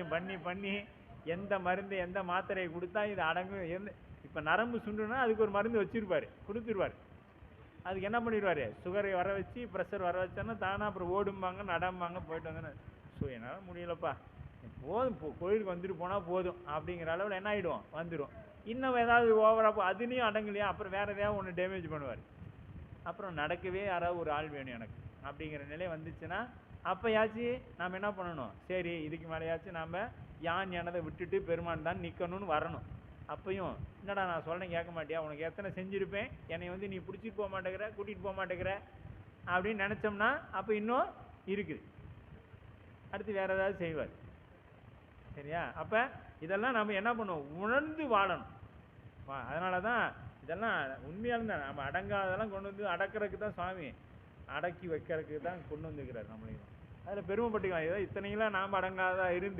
வைத்தியம் பண்ணி பண்ணி எந்த மருந்து எந்த மாத்திரையை கொடுத்தா இது அடங்கும் எந்த இப்போ நரம்பு சுண்டுனா அதுக்கு ஒரு மருந்து வச்சிருப்பாரு கொடுத்துருவார். அதுக்கு என்ன பண்ணிடுவார்? சுகரை வர வச்சு ப்ரெஷர் வர வச்சோன்னா தானா அப்புறம் ஓடும்பாங்க நடம்பாங்க போயிட்டு வந்தேன்னு ஸோ என்னால் முடியலப்பா. போதும் கோயிலுக்கு வந்துட்டு போனால் போதும் அப்படிங்கிற அளவில் என்ன ஆகிடும் வந்துடும் இன்னும் ஏதாவது ஓவராக போ அதுலேயும் அடங்கலையா? அப்புறம் வேறு ஏதாவது ஒன்று டேமேஜ் பண்ணுவார். அப்புறம் நடக்கவே யாராவது ஒரு ஆள் வேணும் எனக்கு. அப்படிங்கிற நிலை வந்துச்சுன்னா அப்போயாச்சும் நாம் என்ன பண்ணணும்? சரி இதுக்கு மேலேயாச்சும் நாம் யான் எனதை விட்டுட்டு பெருமான் தான் நிற்கணும்னு வரணும். அப்பையும் என்னடா நான் சொல்கிறேன் கேட்க மாட்டியா? உனக்கு எத்தனை செஞ்சுருப்பேன்? என்னை வந்து நீ பிடிச்சிட்டு போக மாட்டேங்கிற கூட்டிகிட்டு போக மாட்டேங்கிற? அப்படின்னு நினச்சோம்னா அப்போ இன்னும் இருக்குது. அடுத்து வேறு ஏதாவது செய்வார். சரியா? அப்போ இதெல்லாம் நம்ம என்ன பண்ணுவோம்? உணர்ந்து வாழணும். வா- அதனால தான் இதெல்லாம் உண்மையாக தான் நம்ம அடங்காதெல்லாம் கொண்டு வந்து அடக்கிறதுக்கு தான் சுவாமி அடக்கி வைக்கிறதுக்கு தான் கொண்டு வந்துக்கிறார் நம்மளையும். அதில் பெருமைப்பட்டுக்கலாம். ஏதோ இத்தனையெல்லாம் நாம் அடங்காதான் இருந்து